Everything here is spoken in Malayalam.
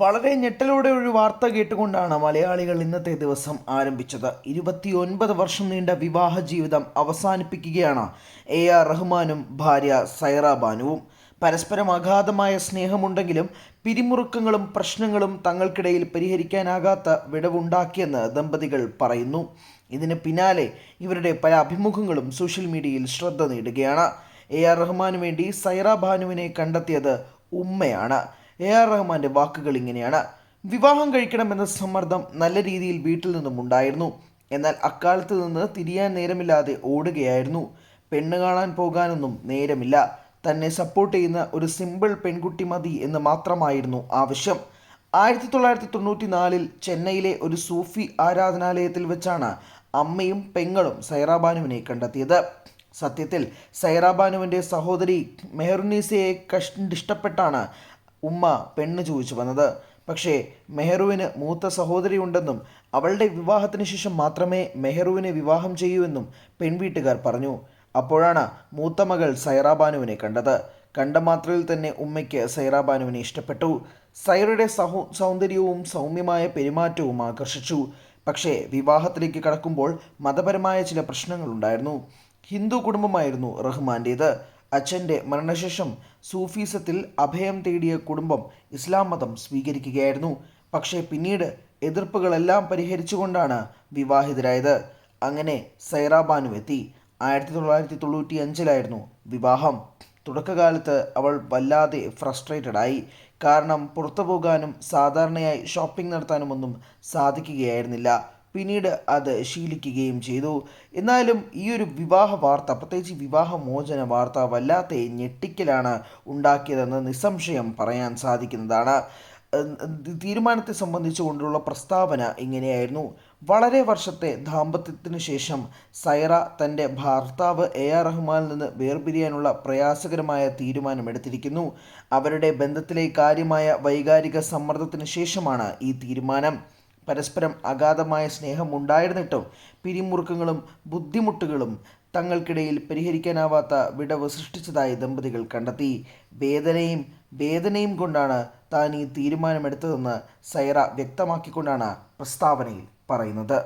വളരെ ഞെട്ടലോടെ ഒരു വാർത്ത കേട്ടുകൊണ്ടാണ് മലയാളികൾ ഇന്നത്തെ ദിവസം ആരംഭിച്ചത്. ഇരുപത്തിയൊൻപത് വർഷം നീണ്ട വിവാഹ ജീവിതം അവസാനിപ്പിക്കുകയാണ് എ ആർ റഹ്മാനും ഭാര്യ സൈറ ബാനുവും. പരസ്പരം അഗാധമായ സ്നേഹമുണ്ടെങ്കിലും പിരിമുറുക്കങ്ങളും പ്രശ്നങ്ങളും തങ്ങൾക്കിടയിൽ പരിഹരിക്കാനാകാത്ത വിടവുണ്ടാക്കിയെന്ന് ദമ്പതികൾ പറയുന്നു. ഇതിന് പിന്നാലെ ഇവരുടെ പല അഭിമുഖങ്ങളും സോഷ്യൽ മീഡിയയിൽ ശ്രദ്ധ നേടുകയാണ്. എ ആർ റഹ്മാനു വേണ്ടി സൈറ ബാനുവിനെ കണ്ടെത്തിയത് ഉമ്മയാണ്. എ ആർ റഹ്മാന്റെ വാക്കുകൾ ഇങ്ങനെയാണ്. വിവാഹം കഴിക്കണമെന്ന സമ്മർദ്ദം നല്ല രീതിയിൽ വീട്ടിൽ നിന്നും ഉണ്ടായിരുന്നു. എന്നാൽ അക്കാലത്ത് നിന്ന് തിരിയാൻ നേരമില്ലാതെ ഓടുകയായിരുന്നു. പെണ്ണ് കാണാൻ പോകാനൊന്നും നേരമില്ല. തന്നെ സപ്പോർട്ട് ചെയ്യുന്ന ഒരു സിമ്പിൾ പെൺകുട്ടി മതി എന്ന് മാത്രമായിരുന്നു ആവശ്യം. ആയിരത്തി തൊള്ളായിരത്തി തൊണ്ണൂറ്റി നാലിൽ ചെന്നൈയിലെ ഒരു സൂഫി ആരാധനാലയത്തിൽ വെച്ചാണ് അമ്മയും പെങ്ങളും സൈറാബാനുവിനെ കണ്ടെത്തിയത്. സത്യത്തിൽ സൈറാബാനുവിന്റെ സഹോദരി മെഹറുനീസയെ കണ്ടിഷ്ടപ്പെട്ടാണ് ഉമ്മ പെണ്ണ് ചോദിച്ചു വന്നത്. പക്ഷേ മെഹറുവിന് മൂത്ത സഹോദരിയുണ്ടെന്നും അവളുടെ വിവാഹത്തിന് ശേഷം മാത്രമേ മെഹറുവിനെ വിവാഹം ചെയ്യൂവെന്നും പെൺവീട്ടുകാർ പറഞ്ഞു. അപ്പോഴാണ് മൂത്ത മകൾ സൈറാബാനുവിനെ കണ്ടത്. കണ്ട മാത്രയിൽ തന്നെ ഉമ്മയ്ക്ക് സൈറാബാനുവിനെ ഇഷ്ടപ്പെട്ടു. സൈറയുടെ സഹോ സൗന്ദര്യവും സൗമ്യമായ പെരുമാറ്റവും ആകർഷിച്ചു. പക്ഷേ വിവാഹത്തിലേക്ക് കടക്കുമ്പോൾ മതപരമായ ചില പ്രശ്നങ്ങളുണ്ടായിരുന്നു. ഹിന്ദു കുടുംബമായിരുന്നു റഹ്മാന്റേത് അച്ഛന്റെ മരണശേഷം സൂഫീസത്തിൽ അഭയം തേടിയ കുടുംബം ഇസ്ലാം മതം സ്വീകരിക്കുകയായിരുന്നു. പക്ഷേ പിന്നീട് എതിർപ്പുകളെല്ലാം പരിഹരിച്ചുകൊണ്ടാണ് വിവാഹിതരായത്. അങ്ങനെ സൈറാബാനു എത്തി. ആയിരത്തി തൊള്ളായിരത്തി തൊണ്ണൂറ്റി അഞ്ചിലായിരുന്നു വിവാഹം. തുടക്കകാലത്ത് അവൾ വല്ലാതെ ഫ്രസ്ട്രേറ്റഡ് ആയി. കാരണം പുറത്തു പോകാനും സാധാരണയായി ഷോപ്പിംഗ് നടത്താനുമൊന്നും സാധിക്കുകയായിരുന്നില്ല. പിന്നീട് അത് ശീലിക്കുകയും ചെയ്തു. എന്നാലും ഈ ഒരു വിവാഹ വാർത്ത പ്രത്യേകിച്ച് വിവാഹമോചന വാർത്ത വല്ലാത്ത ഞെട്ടിക്കലാണ് ഉണ്ടാക്കിയതെന്ന് നിസ്സംശയം പറയാൻ സാധിക്കുന്നതാണ്. തീരുമാനത്തെ സംബന്ധിച്ചുകൊണ്ടുള്ള പ്രസ്താവന ഇങ്ങനെയായിരുന്നു. വളരെ വർഷത്തെ ദാമ്പത്യത്തിന് ശേഷം സൈറ തന്റെ ഭർത്താവ് എ ആർ റഹ്മാനിൽ നിന്ന് വേർപിരിയാനുള്ള പ്രയാസകരമായ തീരുമാനമെടുത്തിരിക്കുന്നു. അവരുടെ ബന്ധത്തിലെ കാര്യമായ വൈകാരിക സമ്മർദ്ദത്തിന് ശേഷമാണ് ഈ തീരുമാനം. പരസ്പരം അഗാധമായ സ്നേഹം ഉണ്ടായിരുന്നിട്ടും പിരിമുറുക്കങ്ങളും ബുദ്ധിമുട്ടുകളും തങ്ങൾക്കിടയിൽ പരിഹരിക്കാനാവാത്ത വിടവ് സൃഷ്ടിച്ചതായി ദമ്പതികൾ കണ്ടെത്തി. വേദനയും വേദനയും കൊണ്ടാണ് താൻ ഈ തീരുമാനമെടുത്തതെന്ന് സൈറ വ്യക്തമാക്കിക്കൊണ്ടാണ് പ്രസ്താവനയിൽ പറയുന്നത്.